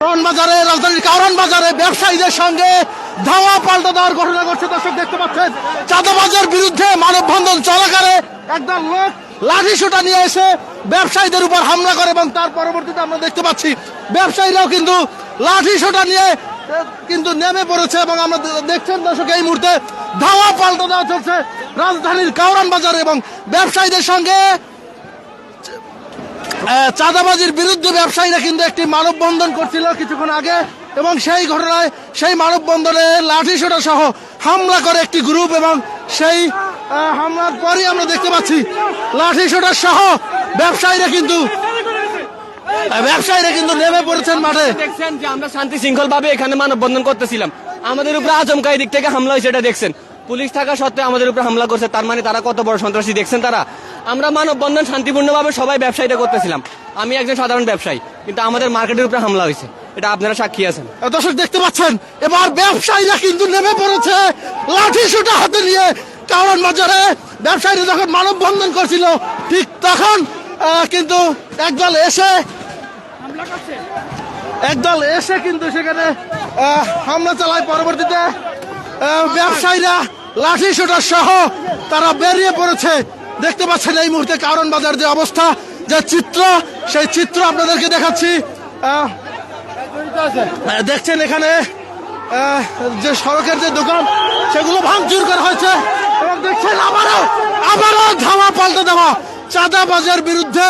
বাজারে, রাজধানীর কারণ বাজারে ব্যবসায়ীদের সঙ্গে ধাওয়া পাল্টা দেওয়ার ঘটনা ঘটছে। দর্শক দেখতে পাচ্ছেন, চাঁদাবাজের বিরুদ্ধে মানববন্ধন চলাকালে একদল লোক লাঠি সোটা নিয়ে এসে ব্যবসায়ীদের উপর হামলা করে এবং তার পরবর্তীতে আমরা দেখতে পাচ্ছি, ব্যবসায়ীরাও কিন্তু লাঠি সোটা নিয়ে কিন্তু নেমে পড়েছে এবং আমরা দেখছেন দর্শক, এই মুহূর্তে ধাওয়া পাল্টা দেওয়া চলছে রাজধানীর কাউরান বাজারে এবং ব্যবসায়ীদের সঙ্গে চাঁদাবাজির বিরুদ্ধে ব্যবসায়ীরা কিন্তু একটি মানববন্ধন করছিল কিছুক্ষণ আগে, এবং সেই ঘটনায় সেই মানববন্ধনে লাঠিসোটা সহ হামলা করে একটি গ্রুপ, এবং সেই হামলার পরই আমরা দেখতে পাচ্ছি লাঠিসোটা সহ ব্যবসায়ীরা কিন্তু ব্যবসায়ীরা কিন্তু নেমে পড়েছেন মাঠে। দেখছেন যে আমরা শান্তি শৃঙ্খল ভাবে এখানে মানববন্ধন করতেছিলাম। আমাদের উপরে আচমকাই দিক থেকে হামলা হয়েছে এটা দেখছেন। পুলিশ থাকা সত্ত্বেও আমাদের উপরে হামলা করছে, তার মানে তারা কত বড় সন্ত্রাসী দেখছেন তারা? আমরা মানববন্ধন শান্তিপূর্ণভাবে সবাই ব্যবসায়ীটা করতেছিলাম। আমি একজন সাধারণ ব্যবসায়ী, কিন্তু আমাদের মার্কেটের উপরে হামলা হয়েছে। এটা আপনারা সাক্ষী আছেন। দর্শক দেখতে পাচ্ছেন, এবার ব্যবসায়ীরা কিন্তু নেমে পড়েছে লাঠি সুটা হাতে নিয়ে। কারণ বাজারে ব্যবসায়ীরা যখন মানববন্ধন করছিল, ঠিক তখন কিন্তু একদল এসে একদল এসে কিন্তু সেখানে হামলা চালায়। পরবর্তীতে ব্যবসায়ীরা লাঠি সুটার সহ তারা বেরিয়ে পড়েছে। দেখতে পাচ্ছেন এই মুহূর্তে কারণ বাজার যে অবস্থা, যে চিত্র, সেই চিত্র আপনাদেরকে দেখাচ্ছি। দেখছেন এখানে যে সড়কের যে দোকান, সেগুলো ভাঙচুর করা হয়েছে। এবং দেখছেন আবারও আবারও ধাওয়া পাল্টে দেওয়া। চাঁদা বাজার বিরুদ্ধে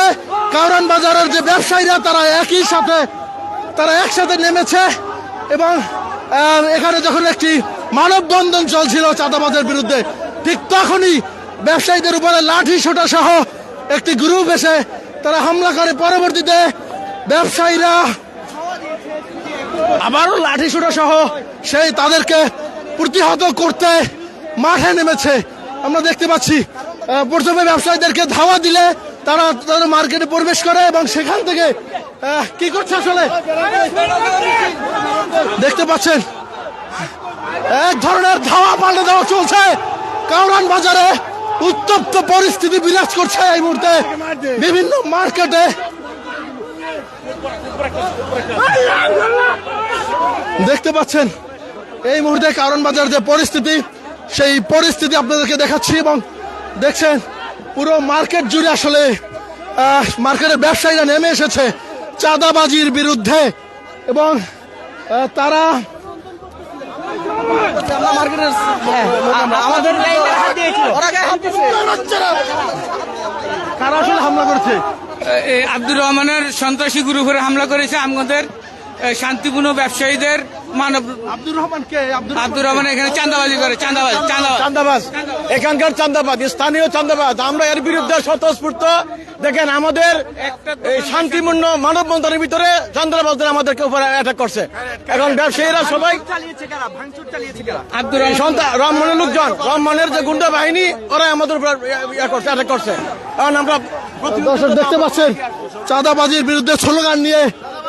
কারণ বাজারের যে ব্যবসায়ীরা, তারা একই সাথে, তারা একসাথে নেমেছে। এবং এখানে যখন একটি মানববন্ধন চলছিল চাঁদাবাজের বিরুদ্ধে, ঠিক তখনই ব্যবসায়ীদের উপরে লাঠি সোটা সহ একটি গ্রুপ এসে তারা হামলা করে। পরবর্তীতে ব্যবসায়ীরা আবারও লাঠি সুটা সহ সেই তাদেরকে প্রতিহত করতে মাঠে নেমেছে। আমরা দেখতে পাচ্ছি প্রথমে ব্যবসায়ীদেরকে ধাওয়া দিলে তারা তাদের মার্কেটে প্রবেশ করে এবং সেখান থেকে কি করছে আসলে? দেখতে পাচ্ছেন, এক ধরনের ধাওয়া পাল্টে দেওয়া চলছে কাউরান বাজারে। উত্তপ্ত পরিস্থিতি বিরাজ করছে এই মুহূর্তে। বিভিন্ন মার্কেটে। দেখতে পাচ্ছেন, এই মুহূর্তে কারণ বাজার যে পরিস্থিতি, সেই পরিস্থিতি আপনাদেরকে দেখাচ্ছি এবং দেখছেন, পুরো মার্কেট জুড়ে আসলে মার্কেটের ব্যবসায়ীরা নেমে এসেছে চাঁদাবাজির বিরুদ্ধে এবং তারা আমাদের কারা আসলে হামলা করেছে? আব্দুর রহমানের সন্ত্রাসী গ্রুপের হামলা করেছে আমাদের শান্তিপূর্ণ ব্যবসায়ীদের মানব আব্দুর রহমান কে? আব্দুর আব্দুর রহমান এখানে করে চান্দাবাজ এখানকার চান্দাবাজ স্থানীয় চান্দাবাজ আমরা এর বিরুদ্ধে স্বতঃস্ফূর্ত। দেখেন আমাদের এই শান্তিপূর্ণ মানববন্ধনের ভিতরে চান্দাবাজদের আমাদেরকে উপরে অ্যাটাক করছে। এখন ব্যবসায়ীরা সবাই আব্দুর রহমানের লোকজন রহমানের যে গুন্ডা বাহিনী ওরা আমাদের উপর ইয়ে করছে অ্যাটাক করছে। কারণ আমরা দর্শক দেখতে পাচ্ছেন চাঁদাবাজির বিরুদ্ধে স্লোগান নিয়ে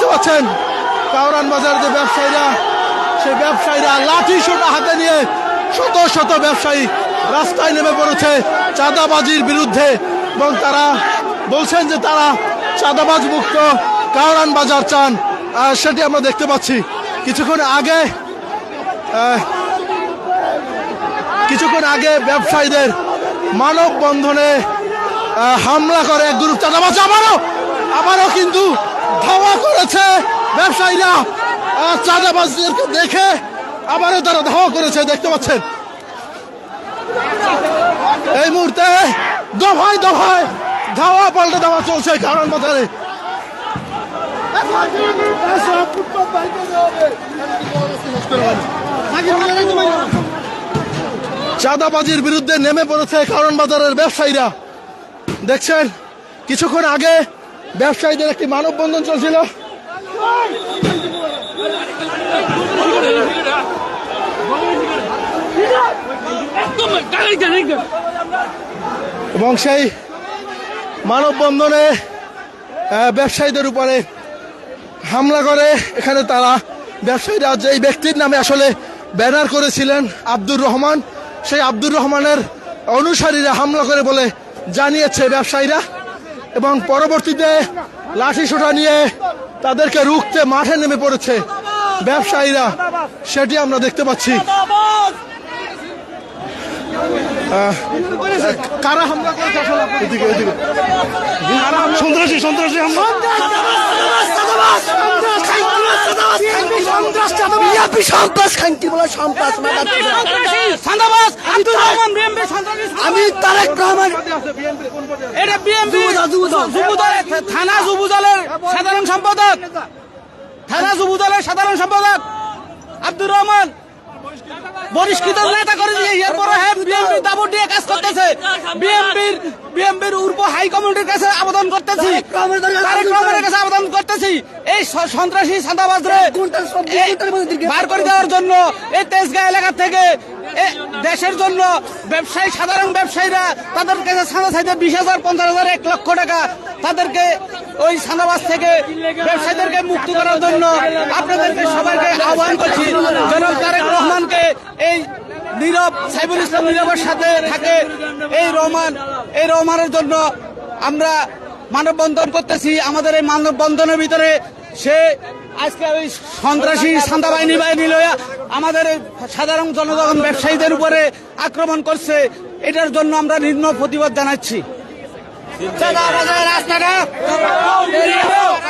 দেখতে পাচ্ছেন কাউরান বাজার যে ব্যবসায়ীরা সেই ব্যবসায়ীরা লাঠি সোটা হাতে নিয়ে শত শত ব্যবসায়ী রাস্তায় নেমে পড়েছে চাঁদাবাজির বিরুদ্ধে এবং তারা বলছেন যে তারা চাঁদাবাজ মুক্ত কাউরান বাজার চান। সেটি আমরা দেখতে পাচ্ছি। কিছুক্ষণ আগে কিছুক্ষণ আগে ব্যবসায়ীদের মানববন্ধনে আহ, হামলা করে এক গ্রুপ চাঁদাবাজ। আবারও আবারও কিন্তু ধাওয়া করেছে ব্যবসায়ীরা। চাঁদাবাজদেরকে দেখে আবারও তারা ধাওয়া করেছে, দেখতে পাচ্ছেন? এই মুহূর্তে দফায় দফায় ধাওয়া পাল্টে দেওয়া চলছে কারণ বাজারে চাঁদাবাজির বিরুদ্ধে নেমে পড়েছে কারণ বাজারের ব্যবসায়ীরা। দেখছেন, কিছুক্ষণ আগে ব্যবসায়ীদের একটি মানববন্ধন চলছিল। এবং সেই মানববন্ধনে ব্যবসায়ীদের উপরে হামলা করে। এখানে তারা ব্যবসায়ীরা যেই ব্যক্তির নামে আসলে ব্যানার করেছিলেন, আব্দুর রহমান, সেই আব্দুর রহমানের অনুসারীরা হামলা করে বলে জানিয়েছে ব্যবসায়ীরা। এবং পরবর্তীতে লাঠি সোটা নিয়ে তাদেরকে রুখতে মাঠে নেমে পড়েছে ব্যবসায়ীরা। সেটি আমরা দেখতে পাচ্ছি। কারা হামলা করেছে আসলে আপনার? দিকে এদিকে। সন্ত্রাসী সন্ত্রাসী হামলা। আমি তারেক রহমান এটা বিএমপি থানা যুবদলের সাধারণ সম্পাদক। থানা যুবদলের সাধারণ সম্পাদক আব্দুর রহমান। বহিষ্কৃত নেতা করে দিয়ে এরপরে হ্যাঁ বিএমপি দাবর দিয়ে কাজ করতেছে। বিএমপির বিএমপির উর্ব হাই কমিটির কাছে আবেদন করতেছি। তারেক রহমানের কাছে আবেদন করতেছি। এই সন্ত্রাসী সাদাবাজরে বার করে দেওয়ার জন্য এই তেজগাঁ এলাকা থেকে দেশের জন্য ব্যবসায়ী সাধারণ ব্যবসায়ীরা তাদের কাছে সাদা সাইডে বিশ হাজার পঞ্চাশ হাজার এক লক্ষ টাকা তাদেরকে ওই সাদাবাজ থেকে ব্যবসায়ীদেরকে মুক্ত করার জন্য আপনাদেরকে সবাইকে আহ্বান করছি। রহমানকে এই নীরব সাইবুল ইসলাম নীরবের সাথে থাকে এই রহমান। এই রহমানের জন্য আমরা মানববন্ধন করতেছি। আমাদের এই মানববন্ধনের ভিতরে সে আজকে ওই সন্ত্রাসী সান্দা বাহিনী বাহিনী লইয়া আমাদের সাধারণ জনগণ ব্যবসায়ীদের উপরে আক্রমণ করছে। এটার জন্য আমরা নিম্ন প্রতিবাদ জানাচ্ছি।